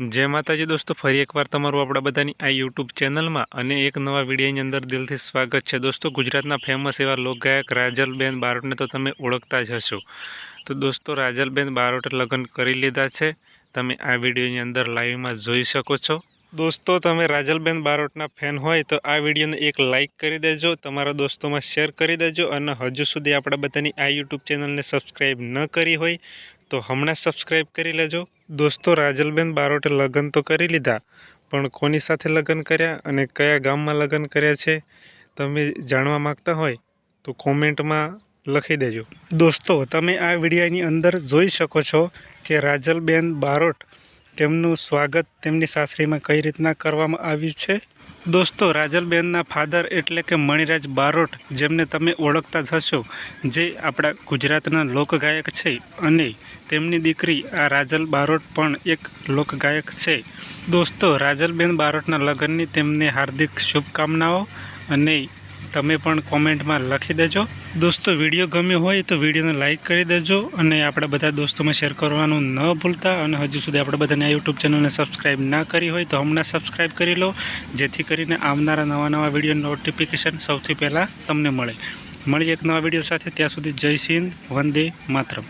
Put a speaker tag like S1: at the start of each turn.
S1: જય માતાજી દોસ્તો, ફરી એકવાર તમારું આપણા બધાની આ યુટ્યુબ ચેનલમાં અને એક નવા વિડીયોની અંદર દિલથી સ્વાગત છે. દોસ્તો, ગુજરાતના ફેમસ એવા લોકગાયક રાજલબેન બારોટને તો તમે ઓળખતા જ હશો. તો દોસ્તો, રાજલબેન બારોટે લગ્ન કરી લીધા છે. તમે આ વિડીયોની અંદર લાઈવમાં જોઈ શકો છો. દોસ્તો, તમે રાજલબેન બારોટના ફેન હોય તો આ વિડીયોને એક લાઇક કરી દેજો, તમારા દોસ્તોમાં શેર કરી દેજો અને હજુ સુધી આપણા બધાની આ યુટ્યુબ ચેનલને સબસ્ક્રાઈબ ન કરી હોય તો હમણાં સબસ્ક્રાઈબ કરી લેજો. દોસ્તો, રાજલબેન બારોટે લગ્ન તો કરી લીધા, પણ કોની સાથે લગ્ન કર્યા અને કયા ગામમાં લગ્ન કર્યા છે, તમે જાણવા માગતા હોય તો કોમેન્ટમાં લખી દેજો. દોસ્તો, તમે આ વિડીયાની અંદર જોઈ શકો છો કે રાજલબેન બારોટ તેમનું સ્વાગત તેમની સાસરીમાં કઈ રીતના કરવામાં આવ્યું છે. દોસ્તો, રાજલબેનના ફાધર એટલે કે મણિરાજ બારોટ, જેમને તમે ઓળખતા જ હશો, જે આપણા ગુજરાતના લોકગાયક છે અને તેમની દીકરી આ રાજલ બારોટ પણ એક લોકગાયક છે. દોસ્તો, રાજલબેન બારોટના લગ્નની તેમને હાર્દિક શુભકામનાઓ અને તમે પણ કોમેન્ટમાં લખી દેજો. દોસ્તો, વીડિયો ગમ્યો હોય તો વિડીયોને લાઇક કરી દેજો અને આપણા બધા દોસ્તોમાં શેર કરવાનું ન ભૂલતા અને હજુ સુધી આપણે બધાને આ યુટ્યુબ ચેનલને સબસ્ક્રાઈબ ના કરી હોય તો હમણાં સબસ્ક્રાઈબ કરી લો, જેથી કરીને આવનારા નવા નવા વીડિયો નોટિફિકેશન સૌથી પહેલાં તમને મળે. મળીએ એક નવા વીડિયો સાથે, ત્યાં સુધી જય હિન્દ, વંદે માતરમ.